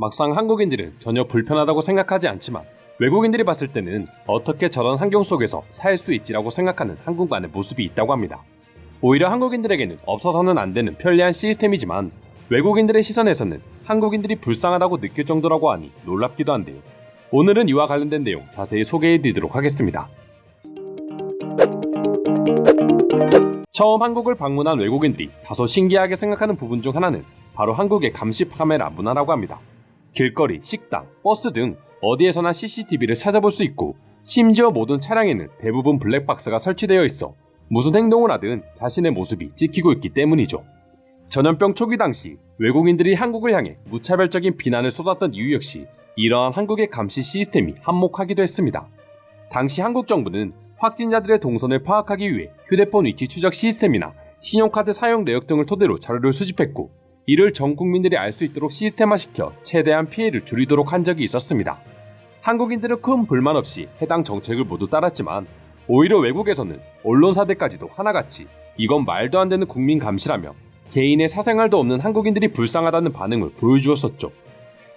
막상 한국인들은 전혀 불편하다고 생각하지 않지만 외국인들이 봤을 때는 어떻게 저런 환경 속에서 살 수 있지라고 생각하는 한국만의 모습이 있다고 합니다. 오히려 한국인들에게는 없어서는 안 되는 편리한 시스템이지만 외국인들의 시선에서는 한국인들이 불쌍하다고 느낄 정도라고 하니 놀랍기도 한데요. 오늘은 이와 관련된 내용 자세히 소개해 드리도록 하겠습니다. 처음 한국을 방문한 외국인들이 다소 신기하게 생각하는 부분 중 하나는 바로 한국의 감시 카메라 문화라고 합니다. 길거리, 식당, 버스 등 어디에서나 CCTV를 찾아볼 수 있고 심지어 모든 차량에는 대부분 블랙박스가 설치되어 있어 무슨 행동을 하든 자신의 모습이 찍히고 있기 때문이죠. 전염병 초기 당시 외국인들이 한국을 향해 무차별적인 비난을 쏟았던 이유 역시 이러한 한국의 감시 시스템이 한몫하기도 했습니다. 당시 한국 정부는 확진자들의 동선을 파악하기 위해 휴대폰 위치 추적 시스템이나 신용카드 사용 내역 등을 토대로 자료를 수집했고 이를 전 국민들이 알 수 있도록 시스템화시켜 최대한 피해를 줄이도록 한 적이 있었습니다. 한국인들은 큰 불만 없이 해당 정책을 모두 따랐지만 오히려 외국에서는 언론사들까지도 하나같이 이건 말도 안 되는 국민 감시라며 개인의 사생활도 없는 한국인들이 불쌍하다는 반응을 보여주었었죠.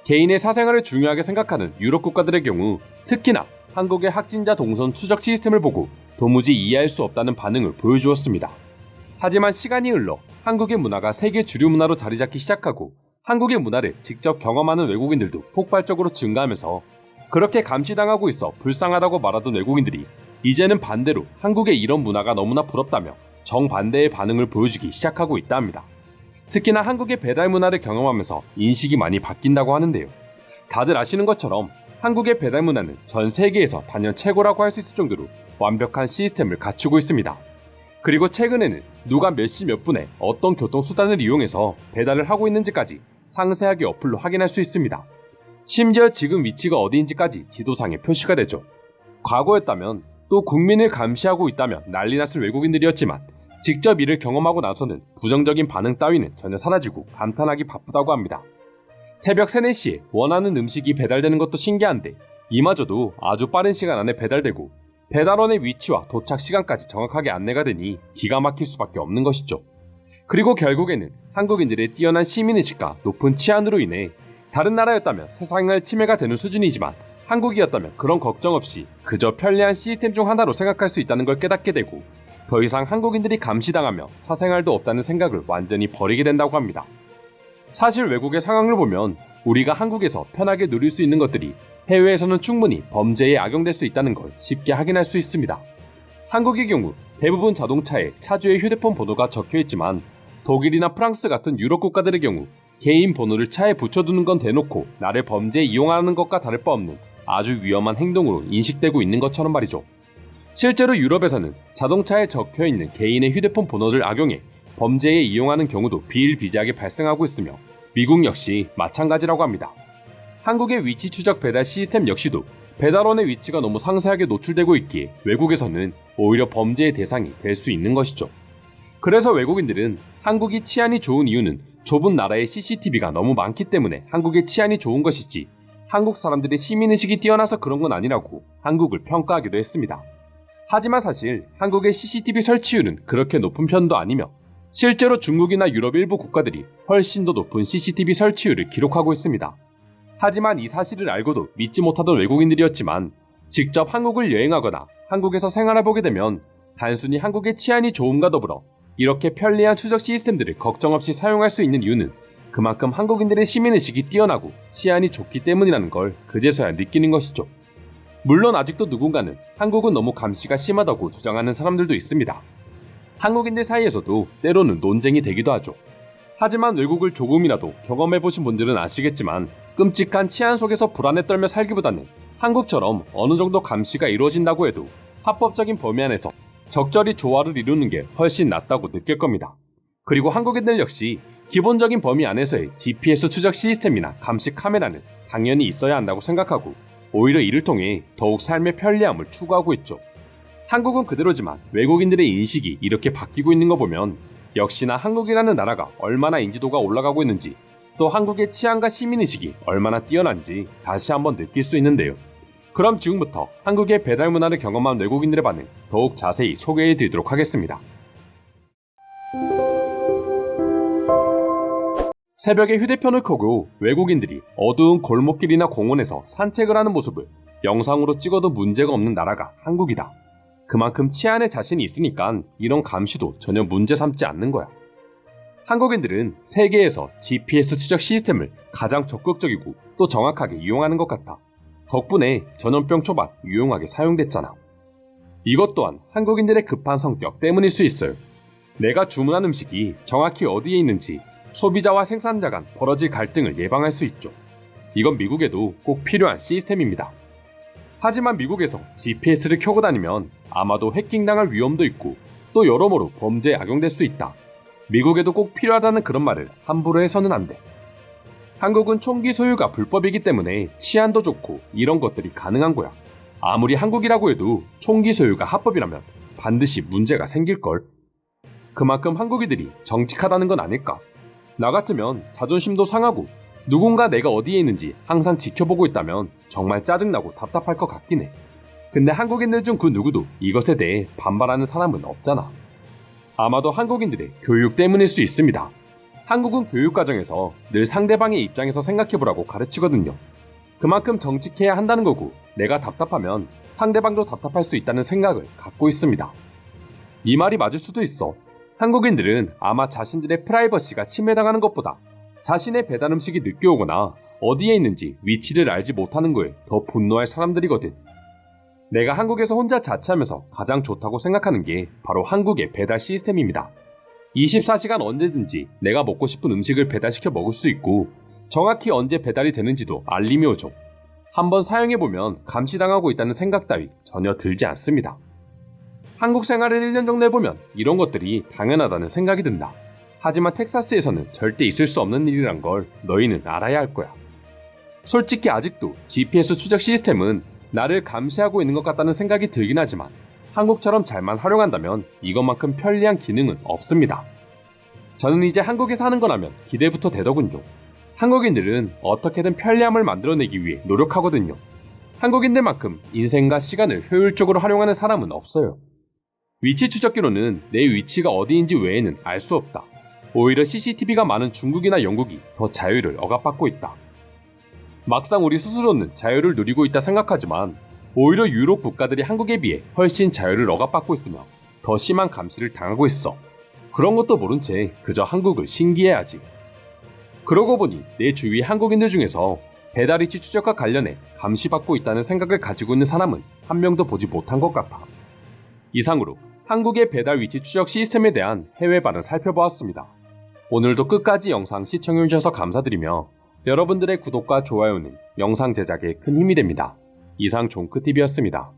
개인의 사생활을 중요하게 생각하는 유럽 국가들의 경우 특히나 한국의 확진자 동선 추적 시스템을 보고 도무지 이해할 수 없다는 반응을 보여주었습니다. 하지만 시간이 흘러 한국의 문화가 세계 주류 문화로 자리 잡기 시작하고 한국의 문화를 직접 경험하는 외국인들도 폭발적으로 증가하면서 그렇게 감시당하고 있어 불쌍하다고 말하던 외국인들이 이제는 반대로 한국의 이런 문화가 너무나 부럽다며 정반대의 반응을 보여주기 시작하고 있다 합니다. 특히나 한국의 배달 문화를 경험하면서 인식이 많이 바뀐다고 하는데요. 다들 아시는 것처럼 한국의 배달 문화는 전 세계에서 단연 최고라고 할 수 있을 정도로 완벽한 시스템을 갖추고 있습니다. 그리고 최근에는 누가 몇 시 몇 분에 어떤 교통수단을 이용해서 배달을 하고 있는지까지 상세하게 어플로 확인할 수 있습니다. 심지어 지금 위치가 어디인지까지 지도상에 표시가 되죠. 과거였다면 또 국민을 감시하고 있다면 난리 났을 외국인들이었지만 직접 이를 경험하고 나서는 부정적인 반응 따위는 전혀 사라지고 감탄하기 바쁘다고 합니다. 새벽 3, 4시에 원하는 음식이 배달되는 것도 신기한데 이마저도 아주 빠른 시간 안에 배달되고 배달원의 위치와 도착 시간까지 정확하게 안내가 되니 기가 막힐 수밖에 없는 것이죠. 그리고 결국에는 한국인들의 뛰어난 시민의식과 높은 치안으로 인해 다른 나라였다면 세상을 침해가 되는 수준이지만 한국이었다면 그런 걱정 없이 그저 편리한 시스템 중 하나로 생각할 수 있다는 걸 깨닫게 되고 더 이상 한국인들이 감시당하며 사생활도 없다는 생각을 완전히 버리게 된다고 합니다. 사실 외국의 상황을 보면 우리가 한국에서 편하게 누릴 수 있는 것들이 해외에서는 충분히 범죄에 악용될 수 있다는 걸 쉽게 확인할 수 있습니다. 한국의 경우 대부분 자동차에 차주의 휴대폰 번호가 적혀 있지만 독일이나 프랑스 같은 유럽 국가들의 경우 개인 번호를 차에 붙여두는 건 대놓고 나를 범죄에 이용하는 것과 다를 바 없는 아주 위험한 행동으로 인식되고 있는 것처럼 말이죠. 실제로 유럽에서는 자동차에 적혀 있는 개인의 휴대폰 번호를 악용해 범죄에 이용하는 경우도 비일비재하게 발생하고 있으며 미국 역시 마찬가지라고 합니다. 한국의 위치 추적 배달 시스템 역시도 배달원의 위치가 너무 상세하게 노출되고 있기에 외국에서는 오히려 범죄의 대상이 될 수 있는 것이죠. 그래서 외국인들은 한국이 치안이 좋은 이유는 좁은 나라의 CCTV가 너무 많기 때문에 한국의 치안이 좋은 것이지 한국 사람들의 시민의식이 뛰어나서 그런 건 아니라고 한국을 평가하기도 했습니다. 하지만 사실 한국의 CCTV 설치율은 그렇게 높은 편도 아니며 실제로 중국이나 유럽 일부 국가들이 훨씬 더 높은 CCTV 설치율을 기록하고 있습니다. 하지만 이 사실을 알고도 믿지 못하던 외국인들이었지만 직접 한국을 여행하거나 한국에서 생활해보게 되면 단순히 한국의 치안이 좋음과 더불어 이렇게 편리한 추적 시스템들을 걱정 없이 사용할 수 있는 이유는 그만큼 한국인들의 시민의식이 뛰어나고 치안이 좋기 때문이라는 걸 그제서야 느끼는 것이죠. 물론 아직도 누군가는 한국은 너무 감시가 심하다고 주장하는 사람들도 있습니다. 한국인들 사이에서도 때로는 논쟁이 되기도 하죠. 하지만 외국을 조금이라도 경험해보신 분들은 아시겠지만 끔찍한 치안 속에서 불안에 떨며 살기보다는 한국처럼 어느 정도 감시가 이루어진다고 해도 합법적인 범위 안에서 적절히 조화를 이루는 게 훨씬 낫다고 느낄 겁니다. 그리고 한국인들 역시 기본적인 범위 안에서의 GPS 추적 시스템이나 감시 카메라는 당연히 있어야 한다고 생각하고 오히려 이를 통해 더욱 삶의 편리함을 추구하고 있죠. 한국은 그대로지만 외국인들의 인식이 이렇게 바뀌고 있는 거 보면 역시나 한국이라는 나라가 얼마나 인지도가 올라가고 있는지 또 한국의 치안과 시민의식이 얼마나 뛰어난지 다시 한번 느낄 수 있는데요. 그럼 지금부터 한국의 배달 문화를 경험한 외국인들의 반응 더욱 자세히 소개해 드리도록 하겠습니다. 새벽에 휴대폰을 켜고 외국인들이 어두운 골목길이나 공원에서 산책을 하는 모습을 영상으로 찍어도 문제가 없는 나라가 한국이다. 그만큼 치안에 자신이 있으니까 이런 감시도 전혀 문제 삼지 않는 거야. 한국인들은 세계에서 GPS 추적 시스템을 가장 적극적이고 또 정확하게 이용하는 것 같아. 덕분에 전염병 초반 유용하게 사용됐잖아. 이것 또한 한국인들의 급한 성격 때문일 수 있어요. 내가 주문한 음식이 정확히 어디에 있는지 소비자와 생산자 간 벌어질 갈등을 예방할 수 있죠. 이건 미국에도 꼭 필요한 시스템입니다. 하지만 미국에서 GPS를 켜고 다니면 아마도 해킹당할 위험도 있고 또 여러모로 범죄에 악용될 수 있다. 미국에도 꼭 필요하다는 그런 말을 함부로 해서는 안 돼. 한국은 총기 소유가 불법이기 때문에 치안도 좋고 이런 것들이 가능한 거야. 아무리 한국이라고 해도 총기 소유가 합법이라면 반드시 문제가 생길걸. 그만큼 한국인들이 정직하다는 건 아닐까. 나 같으면 자존심도 상하고 누군가 내가 어디에 있는지 항상 지켜보고 있다면 정말 짜증나고 답답할 것 같긴 해. 근데 한국인들 중 그 누구도 이것에 대해 반발하는 사람은 없잖아. 아마도 한국인들의 교육 때문일 수 있습니다. 한국은 교육 과정에서 늘 상대방의 입장에서 생각해보라고 가르치거든요. 그만큼 정직해야 한다는 거고 내가 답답하면 상대방도 답답할 수 있다는 생각을 갖고 있습니다. 이 말이 맞을 수도 있어. 한국인들은 아마 자신들의 프라이버시가 침해당하는 것보다 자신의 배달 음식이 늦게 오거나 어디에 있는지 위치를 알지 못하는 거에 더 분노할 사람들이거든. 내가 한국에서 혼자 자취하면서 가장 좋다고 생각하는 게 바로 한국의 배달 시스템입니다. 24시간 언제든지 내가 먹고 싶은 음식을 배달시켜 먹을 수 있고 정확히 언제 배달이 되는지도 알림이 오죠. 한번 사용해보면 감시당하고 있다는 생각 따위 전혀 들지 않습니다. 한국 생활을 1년 정도 해보면 이런 것들이 당연하다는 생각이 든다. 하지만 텍사스에서는 절대 있을 수 없는 일이란 걸 너희는 알아야 할 거야. 솔직히 아직도 GPS 추적 시스템은 나를 감시하고 있는 것 같다는 생각이 들긴 하지만 한국처럼 잘만 활용한다면 이것만큼 편리한 기능은 없습니다. 저는 이제 한국에 사는 거라면 기대부터 되더군요. 한국인들은 어떻게든 편리함을 만들어내기 위해 노력하거든요. 한국인들만큼 인생과 시간을 효율적으로 활용하는 사람은 없어요. 위치 추적기로는 내 위치가 어디인지 외에는 알 수 없다. 오히려 CCTV가 많은 중국이나 영국이 더 자유를 억압받고 있다. 막상 우리 스스로는 자유를 누리고 있다 생각하지만 오히려 유럽 국가들이 한국에 비해 훨씬 자유를 억압받고 있으며 더 심한 감시를 당하고 있어. 그런 것도 모른 채 그저 한국을 신기해하지. 그러고 보니 내 주위 한국인들 중에서 배달위치 추적과 관련해 감시받고 있다는 생각을 가지고 있는 사람은 한 명도 보지 못한 것 같아. 이상으로 한국의 배달 위치 추적 시스템에 대한 해외 발을 살펴보았습니다. 오늘도 끝까지 영상 시청해주셔서 감사드리며 여러분들의 구독과 좋아요는 영상 제작에 큰 힘이 됩니다. 이상 종크TV였습니다.